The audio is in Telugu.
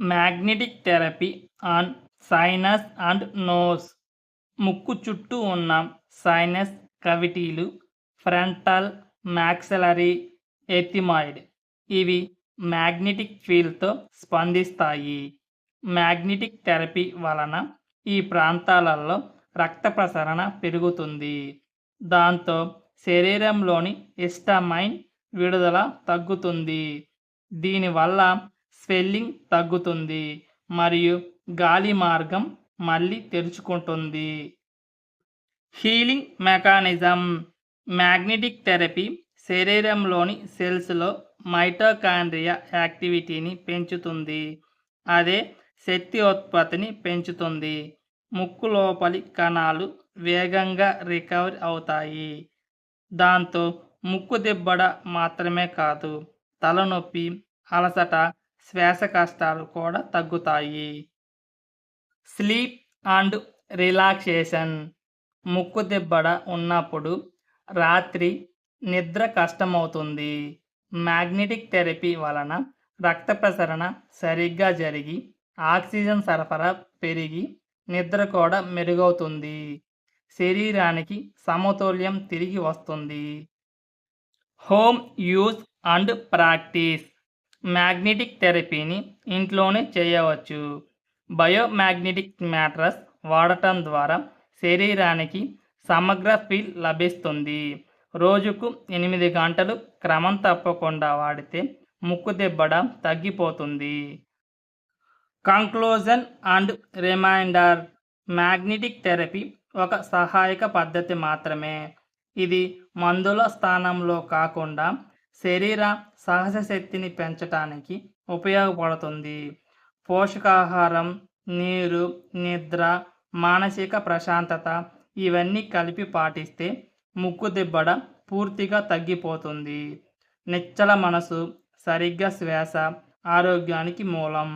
Magnetic therapy on sinus and nose. ముక్కు చుట్టూ ఉన్న సైనస్ కవిటీలు ఫ్రంటల్ మ్యాక్సలరీ ఎథిమాయిడ్ ఇవి మ్యాగ్నెటిక్ ఫీల్డ్తో స్పందిస్తాయి. మ్యాగ్నెటిక్ థెరపీ వలన ఈ ప్రాంతాలలో రక్త ప్రసరణ పెరుగుతుంది. దాంతో శరీరంలోని ఇస్టమైన్ విడుదల తగ్గుతుంది. దీనివల్ల స్వెల్లింగ్ తగ్గుతుంది మరియు గాలి మార్గం మళ్ళీ తెరుచుకుంటుంది. Healing mechanism. మ్యాగ్నెటిక్ థెరపీ శరీరంలోని సెల్స్లో మైటోకాండ్రియా యాక్టివిటీని పెంచుతుంది. అదే శక్తి ఉత్పత్తిని పెంచుతుంది. ముక్కు లోపలి కణాలు వేగంగా రికవర్ అవుతాయి. దాంతో ముక్కు దిబ్బడ మాత్రమే కాదు తలనొప్పి అలసట శ్వాస కష్టాలు కూడా తగ్గుతాయి. Sleep and relaxation. ముక్కు దిబ్బడ ఉన్నప్పుడు రాత్రి నిద్ర కష్టమవుతుంది. మ్యాగ్నెటిక్ థెరపీ వలన రక్త ప్రసరణ సరిగ్గా జరిగి ఆక్సిజన్ సరఫరా పెరిగి నిద్ర కూడా మెరుగవుతుంది. శరీరానికి సమతుల్యం తిరిగి వస్తుంది. Home use and practice. Magnetic థెరపీని ఇంట్లోనే చేయవచ్చు. బయోమ్యాగ్నెటిక్ మ్యాట్రస్ వాడటం ద్వారా శరీరానికి సమగ్ర ఫీల్ లభిస్తుంది. రోజుకు ఎనిమిది గంటలు క్రమం తప్పకుండా వాడితే ముక్కు దెబ్బడం తగ్గిపోతుంది. Conclusion and reminder. Magnetic therapy ఒక సహాయక పద్ధతి మాత్రమే. ఇది మందుల స్థానంలో కాకుండా శరీర సహజ శక్తిని పెంచటానికి ఉపయోగపడుతుంది. పోషకాహారం నీరు నిద్ర మానసిక ప్రశాంతత ఇవన్నీ కలిపి పాటిస్తే ముక్కు దిబ్బడ పూర్తిగా తగ్గిపోతుంది. నిచ్చల మనసు సరిగ్గా శ్వాస ఆరోగ్యానికి మూలం.